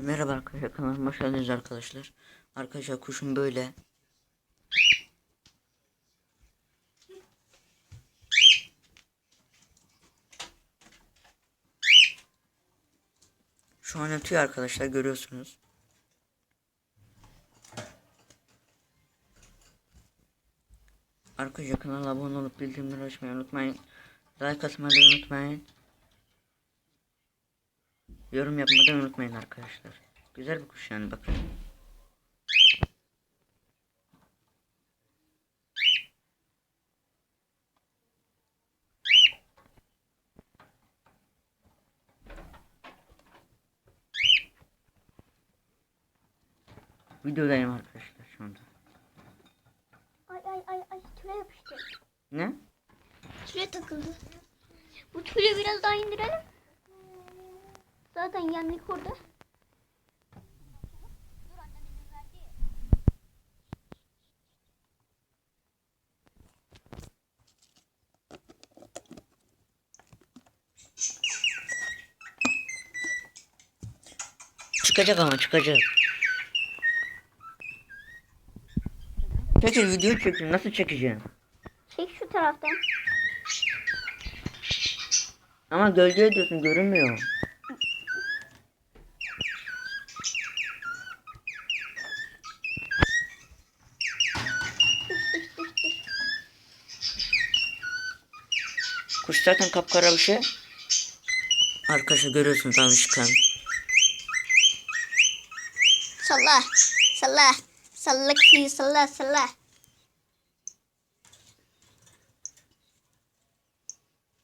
Merhaba arkadaşlar kanalıma hoş geldiniz arkadaşlar. Arkadaşlar kuşum böyle. Şu an ötüyor arkadaşlar görüyorsunuz. Arkadaşlar kanala abone olup bildirimleri açmayı unutmayın. Like atmayı unutmayın. Yorum yapmayı da unutmayın arkadaşlar. Güzel bir kuş yani bakın. Videodayım arkadaşlar şu anda. Ay ay ay ay tüle yapıştı. Ne? Tüle takıldı. Bu tülü biraz daha indirelim. Zaten yendik orada. Çıkacak ama çıkacak. Peki video çekin nasıl çekeceğim? Çek şu taraftan. Ama gölge ediyorsun görünmüyor. Kuş zaten kapkara bir şey. Arkadaşlar görüyorsunuz tam çıkan. Salla. Salla. Salla kıyı salla salla.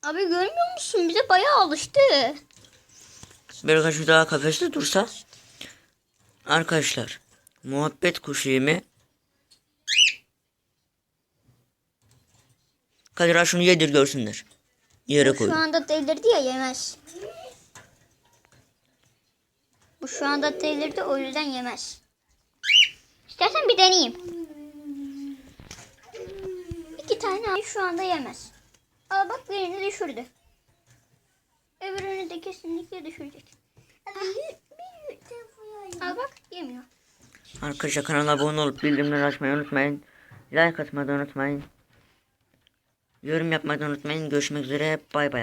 Abi görmüyor musun? Bize bayağı alıştı. Bir kaç daha kafeste dursa. Arkadaşlar muhabbet kuşu yemi. Kadir şunu yedir görsünler. Yere koy. Şu anda delirdi ya yemez. Bu şu anda delirdi o yüzden yemez. İstersen bir deneyeyim. İki tane şu anda yemez. Al bak birini düşürdü. Öbürünü de kesinlikle düşürecek. Al bak yemiyor. Arkadaşlar kanala abone olup bildirimleri açmayı unutmayın. Like atmayı unutmayın. Yorum yapmayı unutmayın. Görüşmek üzere. Bay bay.